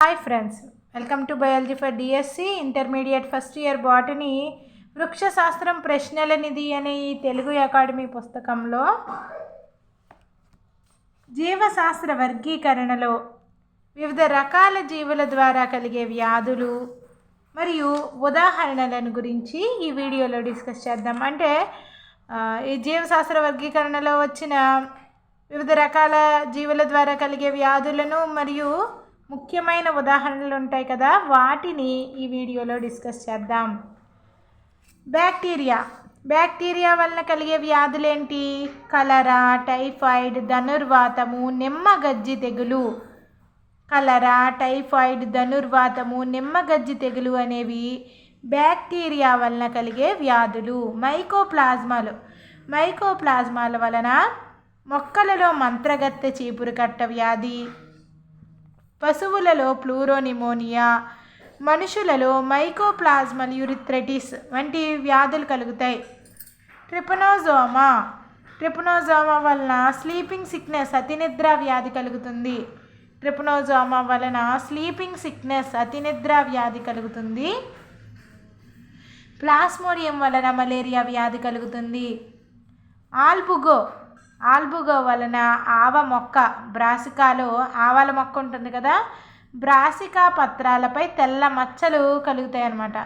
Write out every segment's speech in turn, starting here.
Hi friends welcome to biology for DSC intermediate first year botany వృక్షశాస్త్రం ప్రశ్నల నిధి అనే ఈ తెలుగు అకాడమీ పుస్తకంలో జీవశాస్త్ర వర్గీకరణలో వివిధ రకాల జీవుల ద్వారా కలిగే వ్యాధులు మరియు ఉదాహరణలను గురించి ఈ వీడియోలో డిస్కస్ చేద్దాం. అంటే ఈ జీవశాస్త్ర వర్గీకరణలో వచ్చిన వివిధ రకాల జీవుల ద్వారా కలిగే వ్యాధులను మరియు ముఖ్యమైన ఉదాహరణలు ఉంటాయి కదా వాటిని ఈ వీడియోలో డిస్కస్ చేద్దాం. బ్యాక్టీరియా. బ్యాక్టీరియా వలన కలిగే వ్యాధులేంటి? కలరా టైఫాయిడ్ ధనుర్వాతము నిమ్మగజ్జి తెగులు. కలరా టైఫాయిడ్ ధనుర్వాతము నిమ్మగజ్జి తెగులు అనేవి బ్యాక్టీరియా వలన కలిగే వ్యాధులు. మైకోప్లాజ్మాలు. మైకోప్లాజ్మాల వలన మొక్కలలో మంత్రగత్తె చీపురు కట్ట వ్యాధి. పశువులలో ప్లూరోనిమోనియా మనుషులలో మైకోప్లాజ్మల్ యూరిథ్రెటిస్ వంటి వ్యాధులు కలుగుతాయి. ట్రిపనోజోమా ట్రిపనోజోమా వలన స్లీపింగ్ సిక్నెస్ అతినిద్ర వ్యాధి కలుగుతుంది. ట్రిపనోజోమా వలన స్లీపింగ్ సిక్నెస్ అతినిద్ర వ్యాధి కలుగుతుంది. ప్లాస్మోడియం వలన మలేరియా వ్యాధి కలుగుతుంది. ఆల్బుగో ఆల్బుగో వలన ఆవ మొక్క బ్రాసికాలో ఆవాల మొక్క ఉంటుంది కదా బ్రాసికా పత్రాలపై తెల్ల మచ్చలు కలుగుతాయి అన్నమాట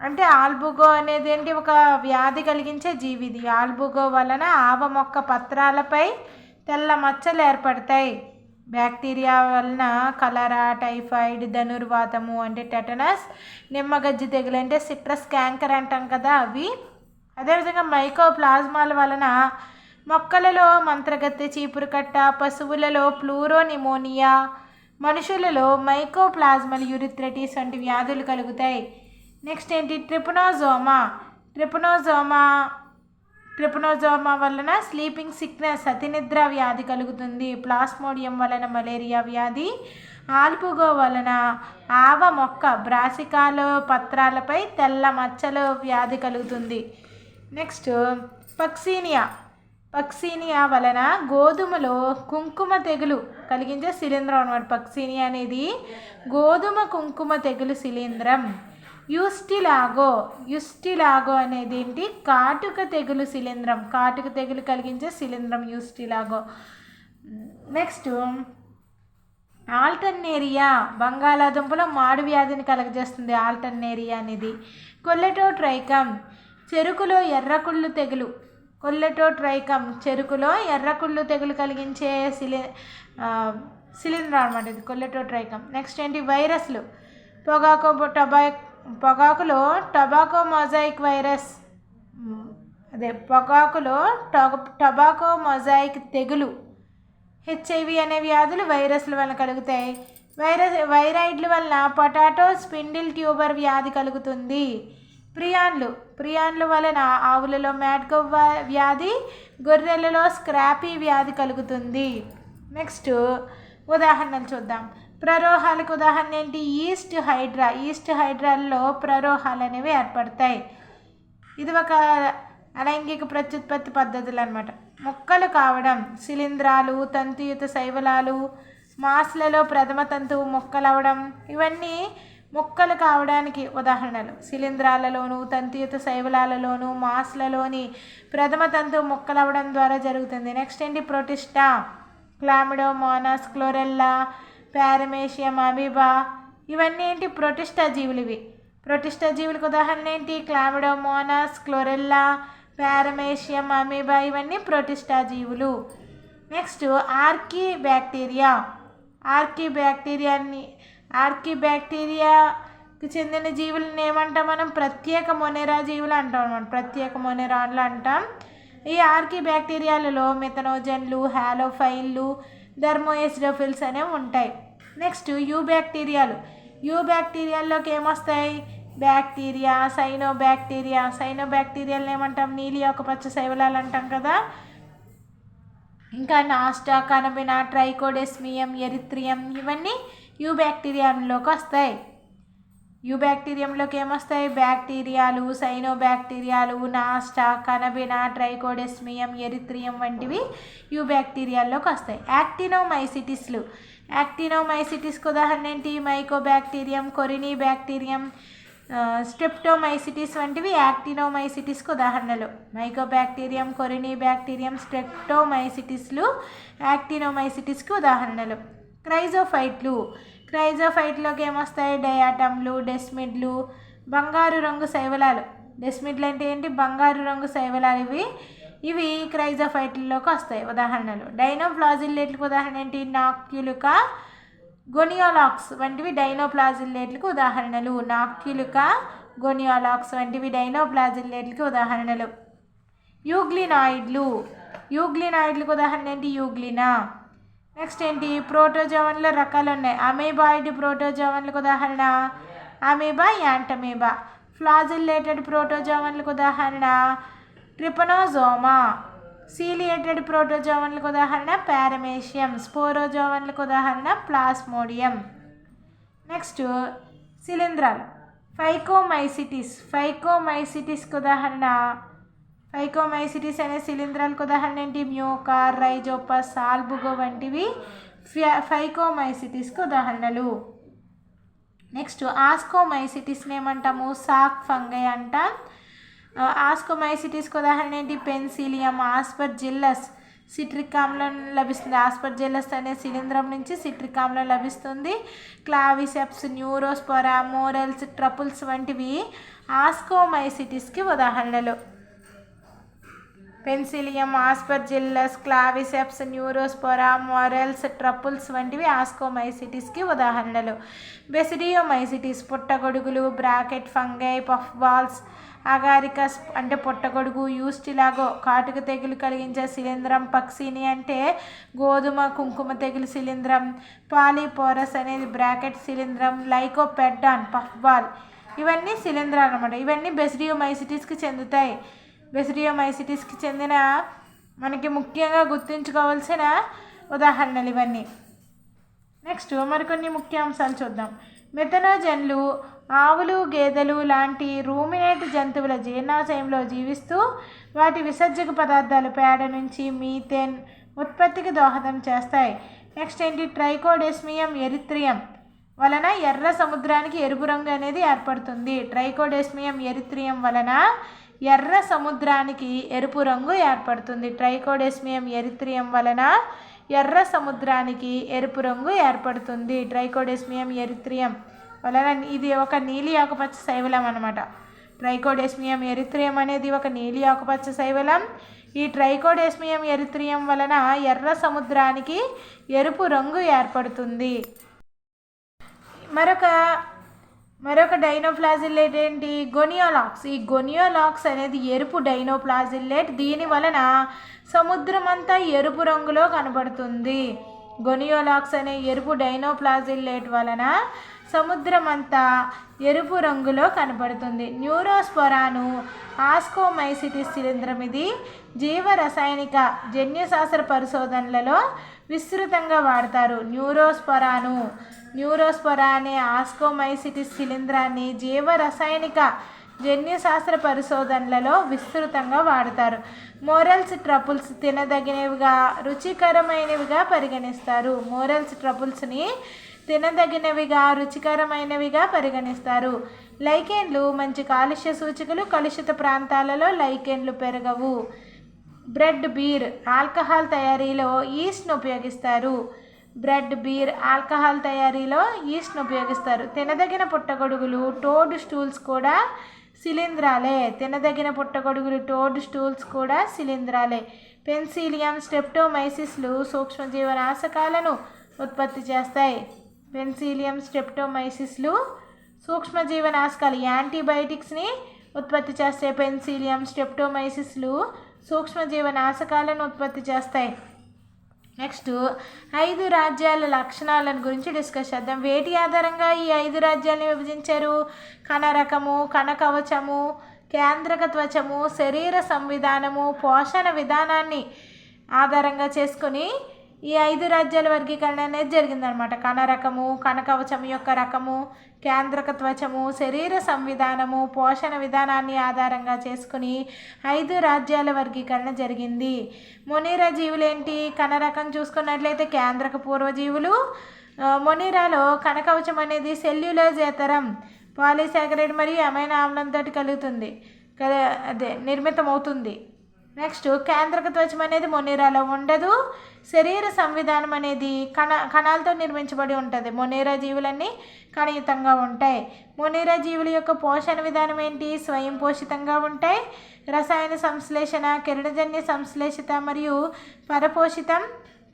అంటే ఆల్బుగో అనేది ఏంటి ఒక వ్యాధి కలిగించే జీవి ఇది ఆల్బుగో వలన ఆవ మొక్క పత్రాలపై తెల్ల మచ్చలు ఏర్పడతాయి. బ్యాక్టీరియా వలన కలరా టైఫాయిడ్ ధనుర్వాతము అంటే టెటనస్ నిమ్మగజ్జి తెగులు అంటే సిట్రస్ క్యాంకర్ అంటాం కదా అవి. అదేవిధంగా మైకోప్లాజ్మాల వలన మొక్కలలో మంత్రగత్తె చీపురు కట్ట పశువులలో ప్లూరోనిమోనియా మనుషులలో మైకోప్లాజ్మల్ యూరిథ్రెటిస్ వంటి వ్యాధులు కలుగుతాయి. నెక్స్ట్ ఏంటి? ట్రిపనోజోమా. ట్రిపనోజోమా ట్రిపనోజోమా వలన స్లీపింగ్ సిక్నెస్ అతినిద్ర వ్యాధి కలుగుతుంది. ప్లాస్మోడియం వలన మలేరియా వ్యాధి ఆల్పుగో వలన ఆవ మొక్క బ్రాసికాలో పత్రాలపై తెల్ల మచ్చలు వ్యాధి కలుగుతుంది. నెక్స్ట్ పక్సీనియా. పక్సీనియా వలన గోధుమలో కుంకుమ తెగులు కలిగించే శిలీంధ్రం అనమాట పక్సీనియా అనేది. గోధుమ కుంకుమ తెగులు శిలీంధ్రం యుస్టిలాగో యుస్టిలాగో అనేది ఏంటి కాటుక తెగులు శిలీంధ్రం కాటుక తెగులు కలిగించే శిలీంధ్రం యుస్టిలాగో. Next alternaria. బంగాళాదుంపలో మాడు వ్యాధిని కలగజేస్తుంది ఆల్టర్నేరియా అనేది. కొల్లెటో ట్రైకమ్ చెరుకులో ఎర్రకుళ్ళు తెగులు. కొల్లెటోట్రైకం చెరుకులో ఎర్రకుళ్ళు తెగులు కలిగించే సిలి సిలిండర్ అనమాట ఇది కొల్లెటోట్రైకం నెక్స్ట్ ఏంటి? వైరస్లు. పొగాకు టొబా పొగాకులో టొబాకో మొజాయిక్ వైరస్. అదే పొగాకులో టొబాకో మొజాయిక్ తెగులు. హెచ్ఐవి అనే వ్యాధులు వైరస్ల వల్ల కలుగుతాయి. వైరస్ వైరాయిడ్ల వలన పొటాటో స్పిండిల్ ట్యూబర్ వ్యాధి కలుగుతుంది. ప్రియాన్లు. ప్రియాన్ల వలన ఆవులలో మ్యాడ్గో వ్యాధి గొర్రెలలో స్క్రాపీ వ్యాధి కలుగుతుంది. నెక్స్ట్ ఉదాహరణలు చూద్దాం. ప్రరోహాలకు ఉదాహరణ ఏంటి? Yeast hydra. ఈస్ట్ హైడ్రాల్లో ప్రరోహాలు అనేవి ఏర్పడతాయి. ఇది ఒక అలైంగిక ప్రత్యుత్పత్తి పద్ధతులు అనమాట మొక్కలు కావడం శిలీంధ్రాలు తంతుయుత శైవలాలు మాస్లలో ప్రథమ తంతువు మొక్కలవడం ఇవన్నీ మొక్కలు కావడానికి ఉదాహరణలు. శిలీంధ్రాలలోను తంతియుత శైవలాలలోను మాస్లలోని ప్రథమ తంతువు మొక్కలవడం ద్వారా జరుగుతుంది. నెక్స్ట్ ఏంటి? Protista chlamydomonas chlorella paramecium amoeba ఇవన్నీ ఏంటి? ప్రొటిస్టా జీవులు ఇవి ప్రొటిస్టా జీవులకు ఉదాహరణ ఏంటి? క్లామిడోమోనాస్ క్లోరెల్లా పారమేషియం అమీబా ఇవన్నీ ప్రొటిస్టా జీవులు. నెక్స్ట్ ఆర్కీ బ్యాక్టీరియా ఆర్కీ బ్యాక్టీరియాని ఆర్కీ బ్యాక్టీరియాకి చెందిన జీవులను ఏమంటాం మనం? ప్రత్యేక మొనెరా జీవులు అంటాం అనమాట ప్రత్యేక మొనెరాన్లు అంటాం. ఈ ఆర్కీ బ్యాక్టీరియాలలో మెథనోజన్లు హాలోఫైల్లు ధర్మోఎస్డోఫిల్స్ అనేవి ఉంటాయి. నెక్స్ట్ యూ బ్యాక్టీరియాలు యూ బ్యాక్టీరియాల్లోకి ఏమొస్తాయి? బ్యాక్టీరియా సైనో బ్యాక్టీరియా సైనో బ్యాక్టీరియాలను ఏమంటాం? నీలి ఆకుపచ్చ శైవలాలు అంటాం కదా. ఇంకా నాస్టా కనబినా ట్రైకోడెస్మియం ఎరిత్రియం ఇవన్నీ యూ బ్యాక్టీరియాలోకి వస్తాయి. యూ బ్యాక్టీరియంలోకి ఏమొస్తాయి? బ్యాక్టీరియాలు సైనో బ్యాక్టీరియాలు నాస్టా కనబినా ట్రైకోడెస్మియం ఎరిత్రియం వంటివి యూ బ్యాక్టీరియాల్లోకి వస్తాయి. యాక్టినోమైసిటిస్లు. యాక్టినోమైసిటిస్కి ఉదాహరణ ఏంటి? మైకోబ్యాక్టీరియం కొరినీ బ్యాక్టీరియం స్ట్రెప్టోమైసిటిస్ వంటివి యాక్టినోమైసిటిస్కి ఉదాహరణలు. మైకోబ్యాక్టీరియం కొరినీ బ్యాక్టీరియం స్ట్రెప్టోమైసిటిస్లు యాక్టినోమైసిటిస్కి ఉదాహరణలు. క్రైజోఫైట్లు. క్రైజోఫైట్లోకి ఏమొస్తాయి? డయాటమ్లు డెస్మిడ్లు బంగారు రంగు శైవలాలు. డెస్మిడ్లు అంటే ఏంటి? బంగారు రంగు శైవలాలు ఇవి. ఇవి క్రైజోఫైట్లలోకి వస్తాయి. ఉదాహరణలు. డైనోప్లాజిల్లేట్లకు ఉదాహరణ ఏంటి? నాక్యులుక గొనియోలాక్స్ వంటివి డైనోప్లాజిల్లేట్లకు ఉదాహరణలు. నాక్యులుక గొనియోలాక్స్ వంటివి డైనోప్లాజిల్లేట్లకు ఉదాహరణలు. యూగ్లినాయిడ్లు. యూగ్లినాయిడ్లకు ఉదాహరణ ఏంటి? యూగ్లినా. నెక్స్ట్ ఏంటి? ప్రోటోజోవన్లో రకాలు ఉన్నాయి అమీబాయిడ్ ప్రోటోజోవన్లకు ఉదాహరణ? అమీబా యాంటమీబా. ఫ్లాజిల్లేటెడ్ ప్రోటోజోవన్లకు ఉదాహరణ? ట్రిపనోజోమా. సీలియేటెడ్ ప్రోటోజోవన్లకు ఉదాహరణ? పారమేషియం. స్పోరోజోవన్లకు ఉదాహరణ? ప్లాస్మోడియం. నెక్స్ట్ శిలీంధ్రాలు ఫైకోమైసిటిస్. ఫైకోమైసిటిస్కి ఉదాహరణ? ఫైకోమైసిటిస్ అనే శిలీంధ్రాలకు ఉదాహరణ ఏంటి మ్యూకార్ రైజోపస్ సాల్బుగో వంటివి ఫైకోమైసిటీస్కి ఉదాహరణలు నెక్స్ట్ ఆస్కోమైసిటిస్ని ఏమంటాము సాక్ ఫంగై అంటాం. ఆస్కోమైసిటిస్కి ఉదాహరణ ఏంటి పెన్సిలియం ఆస్పర్జిల్లస్ సిట్రిక్ ఆమ్లం లభిస్తుంది. ఆస్పర్ జిల్లస్ అనే శిలీంధ్రం నుంచి సిట్రిక్ ఆమ్లం లభిస్తుంది. క్లావిసెప్స్ న్యూరోస్పొరా మోరల్స్ ట్రపుల్స్ వంటివి ఆస్కోమైసిటిస్కి ఉదాహరణలు పెన్సిలియం ఆస్పర్జిల్లస్ క్లావిసెప్స్ న్యూరోస్పోరా మొరెల్స్ ట్రపుల్స్ వంటివి ఆస్కోమైసిటిస్కి ఉదాహరణలు. బెసిడియోమైసిటిస్ పుట్టగొడుగులు bracket fungi puff balls agaricus అంటే పుట్టగొడుగు యూస్టిలాగో కాటుక తెగులు కలిగించే శిలీంధ్రం పక్సిని అంటే గోధుమ కుంకుమ తెగులు శిలీంధ్రం పాలిపోరస్ అనేది బ్రాకెట్ శిలీంధ్రం లైకోపెడ్డాన్ పఫ్బాల్ ఇవన్నీ శిలీంధ్రాలు అనమాట ఇవన్నీ బెసిడియోమైసిటిస్కి చెందుతాయి. బెసిడియోమైసిటీస్కి చెందిన మనకి ముఖ్యంగా గుర్తుంచుకోవాల్సిన ఉదాహరణలు ఇవన్నీ. నెక్స్ట్ మరికొన్ని ముఖ్యాంశాలు చూద్దాం. మెథనోజన్లు ఆవులు గేదెలు లాంటి రూమినేట్ జంతువుల జీర్ణాశయంలో జీవిస్తూ వాటి విసర్జక పదార్థాలు పేడ నుంచి మీథేన్ ఉత్పత్తికి దోహదం చేస్తాయి. నెక్స్ట్ ఏంటి? ట్రైకోడెస్మియం ఎరిత్రియం వలన ఎర్ర సముద్రానికి ఎరుపు రంగు అనేది ఏర్పడుతుంది. ట్రైకోడెస్మియం ఎరిత్రియం వలన ఎర్ర సముద్రానికి ఎరుపు రంగు ఏర్పడుతుంది. ట్రైకోడెస్మియం ఎరిత్రియం వలన ఎర్ర సముద్రానికి ఎరుపు రంగు ఏర్పడుతుంది. ట్రైకోడెస్మియం ఎరిత్రియం వలన ఇది ఒక నీలి ఆకుపచ్చ శైవలం అనమాట ట్రైకోడెస్మియం ఎరిత్రియం అనేది ఒక నీలి ఆకుపచ్చ శైవలం. ఈ ట్రైకోడెస్మియం ఎరిత్రియం వలన ఎర్ర సముద్రానికి ఎరుపు రంగు ఏర్పడుతుంది. మరొక మరొక డైనోప్లాజిల్లేట్ ఏంటి? గొనియోలాక్స్. ఈ గొనియోలాక్స్ అనేది ఎరుపు డైనోప్లాజిల్లేట్ దీని వలన సముద్రమంతా ఎరుపు రంగులో కనబడుతుంది. గొనియోలాక్స్ అనే ఎరుపు డైనోప్లాజిల్లేట్ వలన సముద్రమంతా ఎరుపు రంగులో కనబడుతుంది. న్యూరోస్పొరాను ఆస్కోమైసిటిస్ శిలీంద్రం ఇది. జీవ రసాయనిక జన్యుశాస్త్ర పరిశోధనలలో విస్తృతంగా వాడతారు. న్యూరోస్పొరాను. న్యూరోస్పొరా అనే ఆస్కోమైసిటిస్ శిలీంధ్రాన్ని జీవ రసాయనిక జన్యుశాస్త్ర పరిశోధనలలో విస్తృతంగా వాడతారు. మోరల్స్ ట్రపుల్స్ తినదగినవిగా రుచికరమైనవిగా పరిగణిస్తారు. మోరల్స్ ట్రపుల్స్ని తినదగినవిగా రుచికరమైనవిగా పరిగణిస్తారు. లైకెన్లు మంచి కాలుష్య సూచికలు కలుషిత ప్రాంతాలలో లైకెన్లు పెరగవు. బ్రెడ్ బీర్ ఆల్కహాల్ తయారీలో ఈస్ట్ను ఉపయోగిస్తారు. బ్రెడ్ బీర్ ఆల్కహాల్ తయారీలో ఈస్ట్ను ఉపయోగిస్తారు. తినదగిన పుట్టగొడుగులు టోడ్ స్టూల్స్ కూడా శిలీంధ్రాలే. తినదగిన పుట్టగొడుగులు టోడ్ స్టూల్స్ కూడా శిలీంధ్రాలే. పెన్సిలియం స్టెప్టోమైసిస్లు సూక్ష్మజీవనాశకాలను ఉత్పత్తి చేస్తాయి. పెన్సిలియం స్టెప్టోమైసిస్లు సూక్ష్మజీవనాశకాలు యాంటీబయాటిక్స్ని ఉత్పత్తి చేస్తాయి. పెన్సిలియం స్టెప్టోమైసిస్లు సూక్ష్మజీవ నాశకాలను ఉత్పత్తి చేస్తాయి. నెక్స్ట్ ఐదు రాజ్యాల లక్షణాలను గురించి డిస్కస్ చేద్దాం. వేటి ఆధారంగా ఈ ఐదు రాజ్యాలను విభజించారు? కణరకము కణకవచము కేంద్రక త్వచము శరీర సంవిధానము పోషణ విధానాన్ని ఆధారంగా చేసుకుని ఈ ఐదు రాజ్యాల వర్గీకరణ అనేది జరిగిందనమాట కణ రకము కణకవచం యొక్క రకము కేంద్రక త్వచము శరీర సంవిధానము పోషణ విధానాన్ని ఆధారంగా చేసుకుని ఐదు రాజ్యాల వర్గీకరణ జరిగింది. మునీర జీవులేంటి కణరకం చూసుకున్నట్లయితే కేంద్రక పూర్వజీవులు. మొనీరాలో కనకవచం అనేది సెల్యులోజేతరం పాలిసాగరేట్ మరియు అమైనా ఆమ్లంతో కలుగుతుంది. అదే నిర్మితమవుతుంది. నెక్స్ట్ కేంద్రక త్వచం అనేది మొనేరాలో ఉండదు. శరీర సంవిధానం అనేది కణ కణాలతో నిర్మించబడి ఉంటుంది. మొనేరా జీవులన్నీ కణయుతంగా ఉంటాయి. మొనేరా జీవుల యొక్క పోషణ విధానం ఏంటి? స్వయం పోషితంగా ఉంటాయి. రసాయన సంశ్లేషణ కిరణజన్య సంశ్లేషిత మరియు పరపోషితం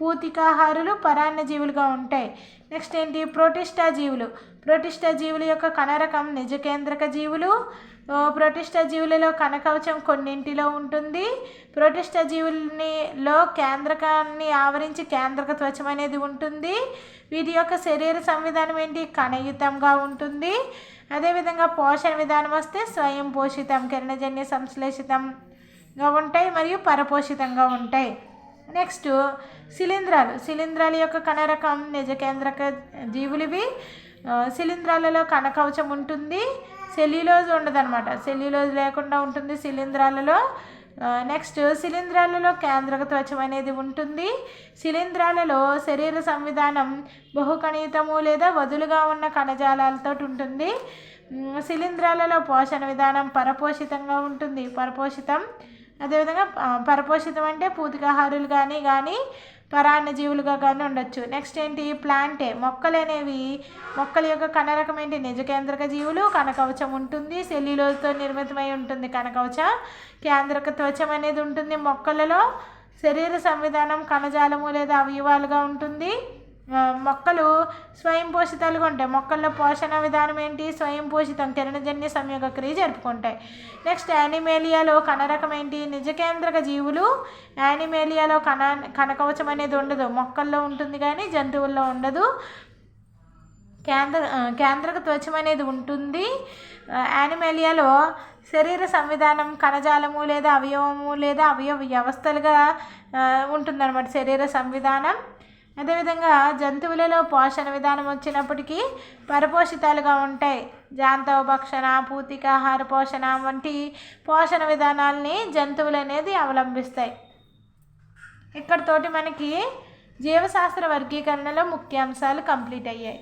పూతికాహారులు పరాన్న జీవులుగా ఉంటాయి. నెక్స్ట్ ఏంటి? ప్రోటిస్టా జీవులు ప్రోటిష్ట జీవుల యొక్క కణరకం నిజకేంద్రక జీవులు. ప్రోటిష్ట జీవులలో కనకవచం కొన్నింటిలో ఉంటుంది. ప్రోటిష్ట జీవులనిలో కేంద్రకాన్ని ఆవరించి కేంద్రక త్వచం అనేది ఉంటుంది. వీటి యొక్క శరీర సంవిధానం ఏంటి? కణయుతంగా ఉంటుంది. అదేవిధంగా పోషణ విధానం వస్తే స్వయం పోషితం కిరణజన్య సంశ్లేషితంగా ఉంటాయి మరియు పరపోషితంగా ఉంటాయి. నెక్స్ట్ శిలీంధ్రాలు. శిలీంధ్రాల యొక్క కణరకం నిజ కేంద్రక జీవులివి. శిలీంధ్రాలలో కణకవచం ఉంటుంది. సెల్యులోజ్ ఉండదన్నమాట. సెల్యులోజ్ లేకుండా ఉంటుంది శిలీంధ్రాలలో. నెక్స్ట్ శిలీంధ్రాలలో కేంద్రక త్వచం అనేది ఉంటుంది. శిలీంధ్రాలలో శరీర సంవిధానం బహుకణితము లేదా వదులుగా ఉన్న కణజాలాలతో ఉంటుంది. శిలీంధ్రాలలో పోషణ విధానం పరపోషితంగా ఉంటుంది. పరపోషితం అదేవిధంగా పరపోషితం అంటే పూతికాహారులు కానీ కానీ పరాన్నజీవులుగా కానీ ఉండొచ్చు. నెక్స్ట్ ఏంటి? ప్లాంటే మొక్కలు అనేవి మొక్కల యొక్క కణరకం ఏంటి? నిజకేంద్రక జీవులు కనకవచం ఉంటుంది సెల్యులోజ్తో నిర్మితమై ఉంటుంది కనకవచ కేంద్రక త్వచం అనేది ఉంటుంది మొక్కలలో. శరీర సంవిధానం కణజాలము లేదా అవయవాలుగా ఉంటుంది. మొక్కలు స్వయం పోషితాలుగా ఉంటాయి మొక్కల్లో పోషణ విధానం ఏంటి? స్వయం పోషితం కిరణజన్య సంయోగ క్రియ జరుపుకుంటాయి. నెక్స్ట్ యానిమేలియాలో కణరకం ఏంటి? నిజకేంద్రక జీవులు యానిమేలియాలో కణ కనకవచం అనేది ఉండదు. మొక్కల్లో ఉంటుంది కానీ జంతువుల్లో ఉండదు. కేంద్ర కేంద్రక త్వచం అనేది ఉంటుంది. యానిమేలియాలో శరీర సంవిధానం కణజాలము లేదా అవయవము లేదా అవయవ వ్యవస్థలుగా ఉంటుందన్నమాట శరీర సంవిధానం. అదేవిధంగా జంతువులలో పోషణ విధానం వచ్చినప్పటికీ పరపోషితాలుగా ఉంటాయి. జాంతవ భక్షణ పూతికాహార పోషణ వంటి పోషణ విధానాల్ని జంతువులు అనేది అవలంబిస్తాయి. ఇక్కడతోటి మనకి జీవశాస్త్ర వర్గీకరణలో ముఖ్యాంశాలు కంప్లీట్ అయ్యాయి.